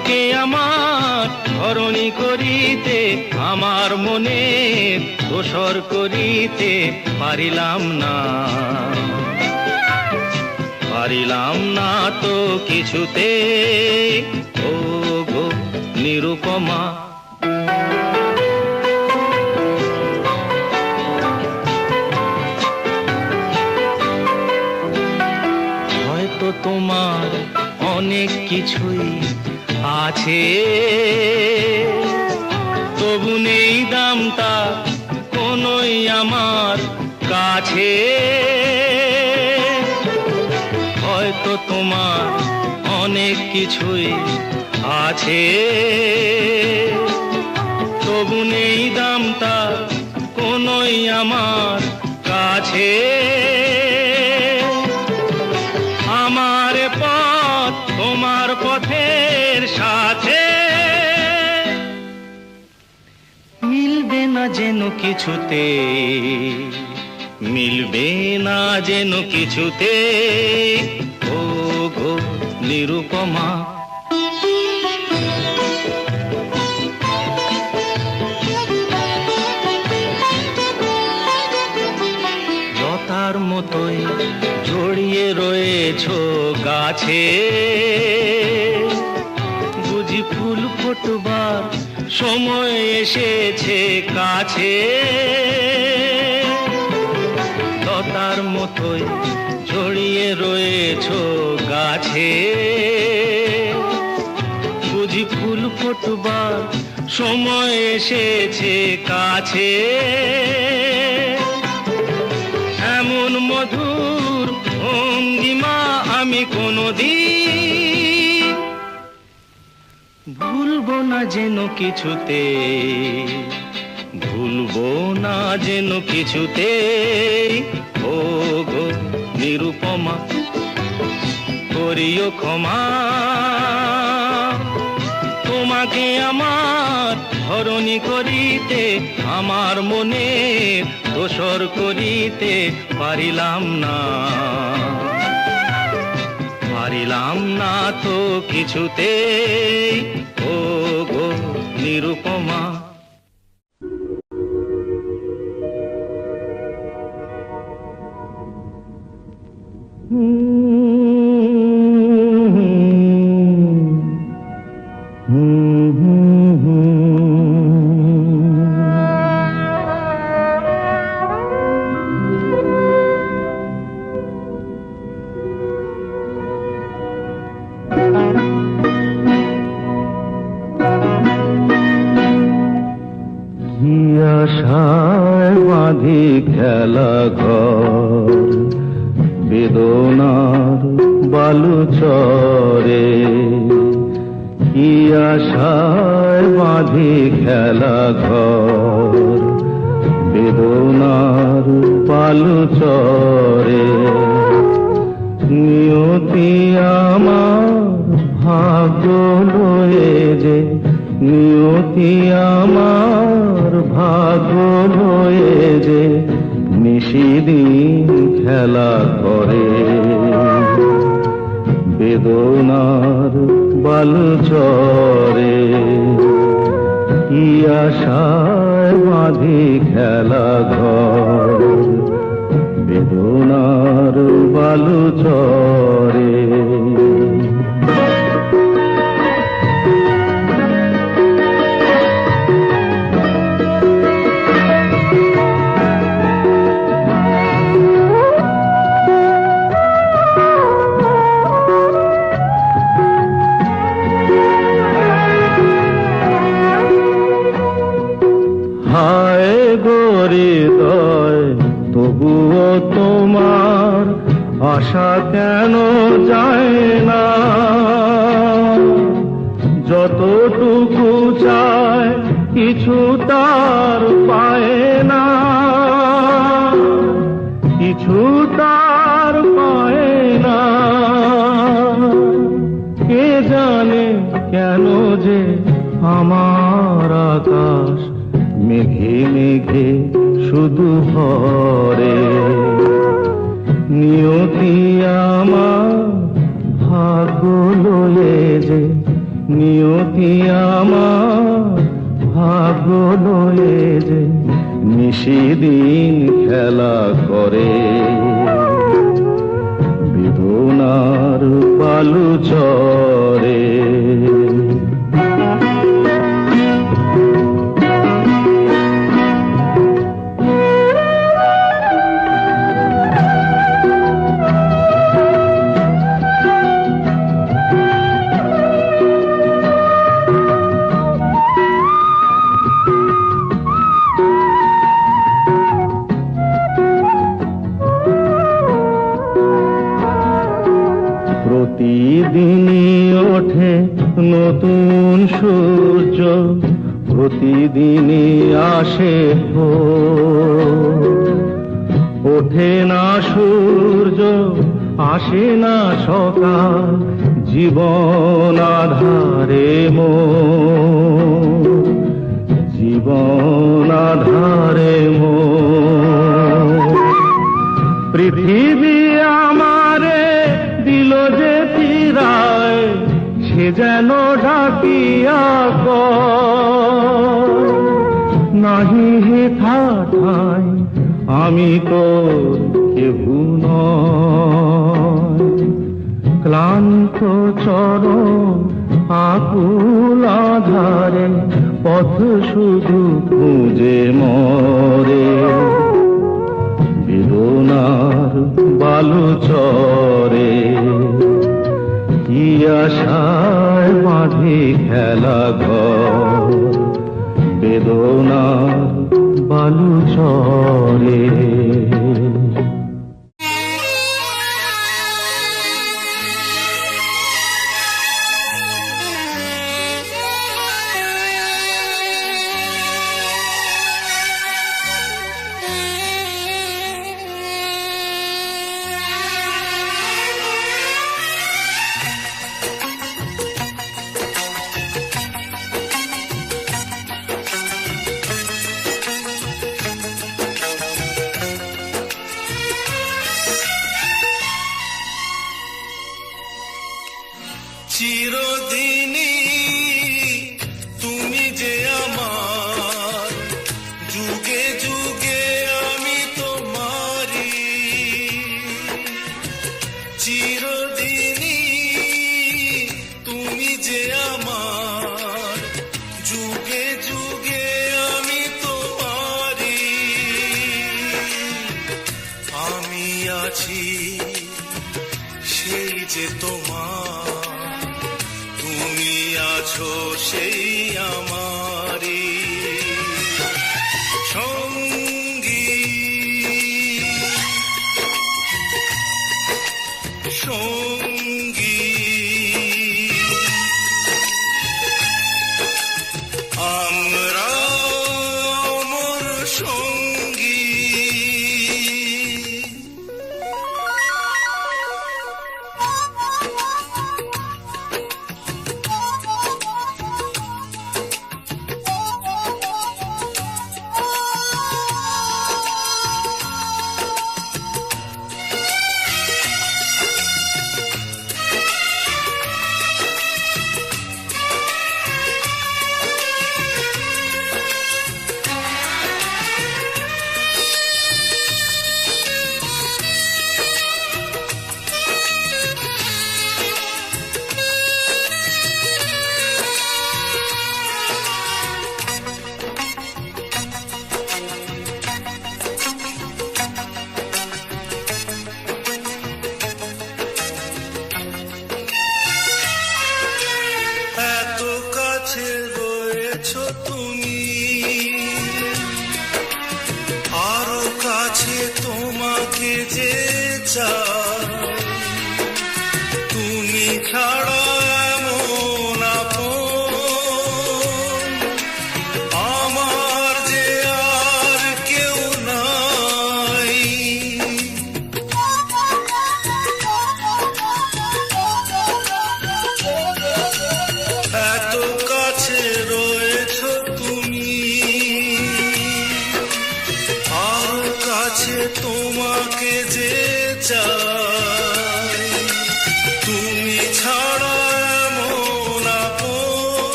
তোমাকে আমার ধরণী করিতে, আমার মনে দোসর করিতে পারিলাম না। পারিলাম না তো কিছুতে ও গো নিরুপমা। হয়তো তোমার অনেক কিছুই আছে। তবু নেই দামটা কোনোই আমার কাছে। হয়তো তোমার অনেক কিছুই আছে। তবু নেই দামটা কোনোই আমার কাছে। না যেন কিছুতে। মিলবে না যেন কিছুতে। ও গো নিরুপমা। লতার মতোই জড়িয়ে রয়েছ গাছে। বুঝি ফুল ফোটবার সময় এসেছে কাছে। লতার মতোই জড়িয়ে রয়েছ গাছে। বুঝি ফুল ফোটবার সময় এসেছে কাছে। এমন মধুর ভঙ্গিমা আমি কোনোদিন ভুলবো না যেন কিছুতে, ভুলবো না যেন কিছুতে। ও গো নিরুপমা, করিও ক্ষমা। তোমাকে আমার ধরণী করিতে, আমার মনে দোসর করিতে পারিলাম না। পারিলাম না তো কিছুতে নিরুপমা খেলা ঘর, বেদনার বালু চরে কি আশায় বাঁধি খেলা ঘর, বেদনার বালু চরে নিয়তি আমার ভাগ্য লয়ে যে, নিয়তি আমার ভাগ্য লয়ে যে নিশিদিন খেলা করে। বেদনার বালু চরে। কি আশায় বাঁধি খেলা ঘর। বেদনার বালু লয়ে যে নিয়তি আমার ভাগ্য নয়ে যে নিশিদিন খেলা করে। বিভুনার পালু চরে নতুন সূর্য প্রতিদিনই আসে। ওঠে না সূর্য, আসে না সকাল, জীবন আধারে মো জীবন আধারে মো পৃথিবী আমারে দিল যে ফিরায় সে যেন ডাকিয়া কয়, নাহি হে ঠাঠাই আমি তো কেহু নয়। ক্লান্ত চরণ আকুল আধারে পথ শুধু খুঁজে মরে। বেদনার বালু চরে। আশায় মাঝে খেলা ঘর। বেদনার বালু চরে galleto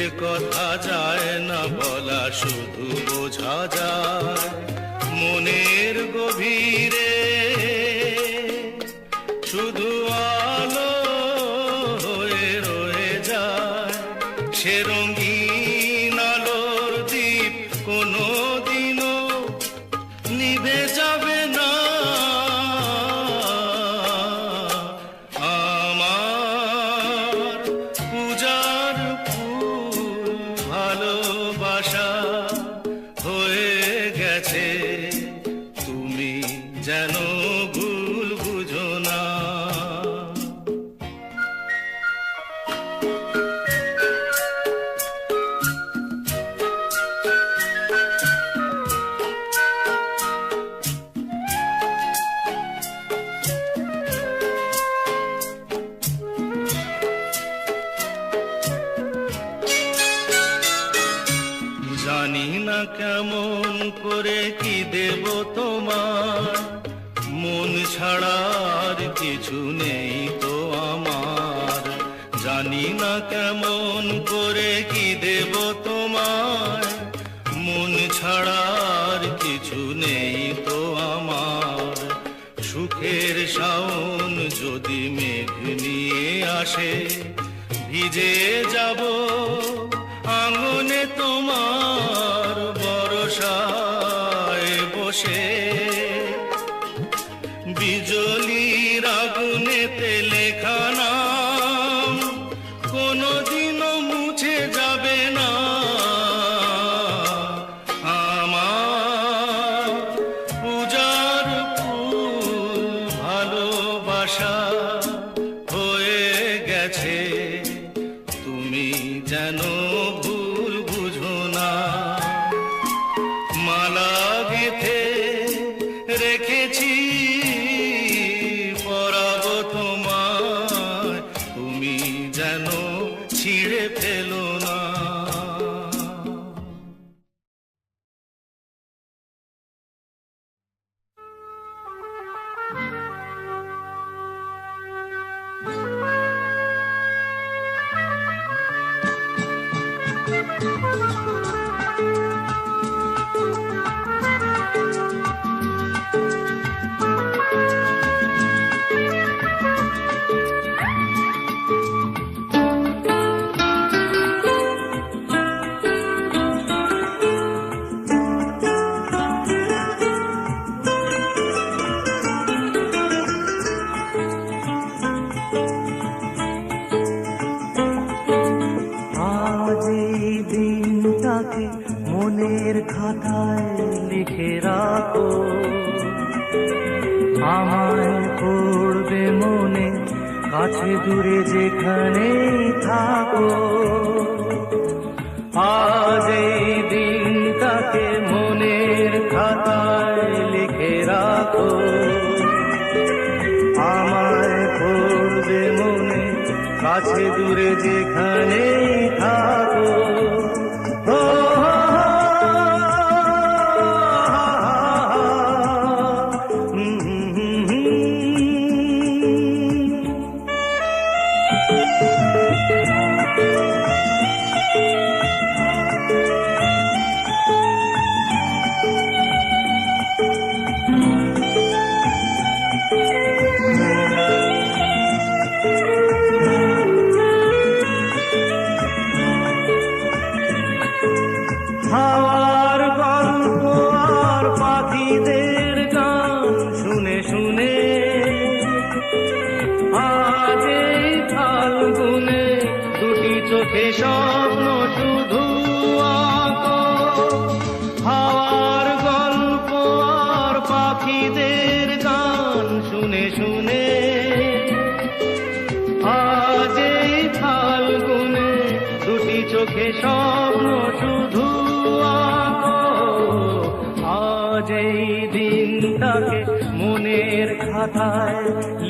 যে কথা যায় না বলা শুধু বোঝা যায়। মনের গভীরে কেমন করে কি দেব তোমার? মন ছাড়ার কিছু নেই তো আমার। জানি না কেমন করে কি দেব তোমার। মন ছাড়ার কিছু নেই তো আমার। সুখের শাওন যদি মেঘ নিয়ে আসে, ভিজে যাব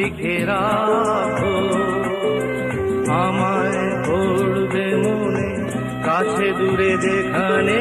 লিখে রাখো। আমায় পড়বে মনে কাছে দূরে যেখানে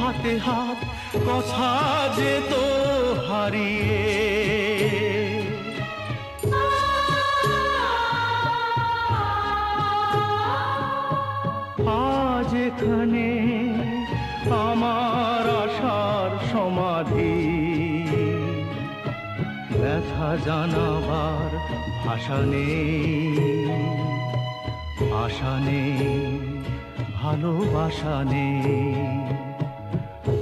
হাতে হাত, কথা যেত হারিয়ে। আজ এখানে আমার আশার সমাধি। ব্যথা জানাবার ভাষা নেই। আশা নেই, ভালোবাসা নেই।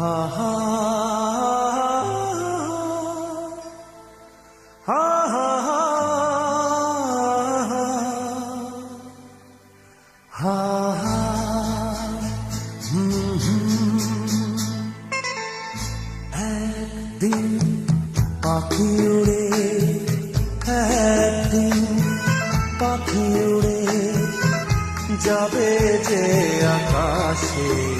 একদিন পাখি উড়ে একদিন পাখি উড়ে যাবে যে আকাশে।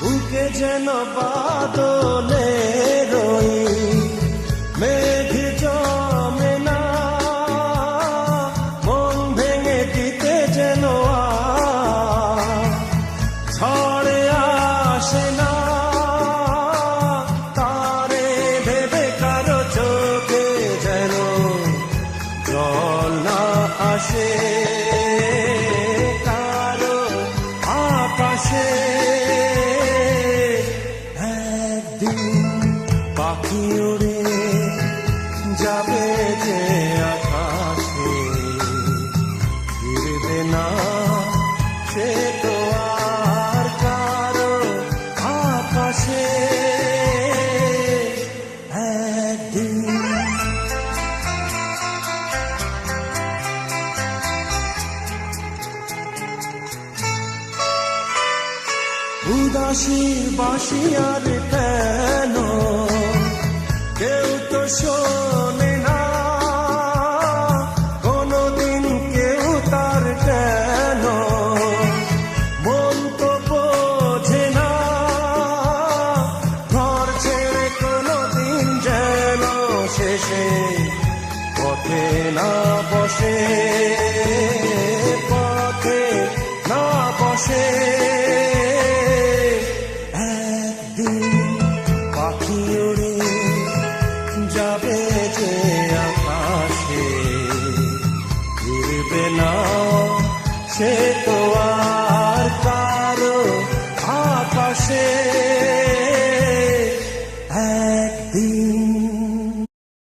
বুকে যেন বাদলে উদাসী বাসিয়ার প্যা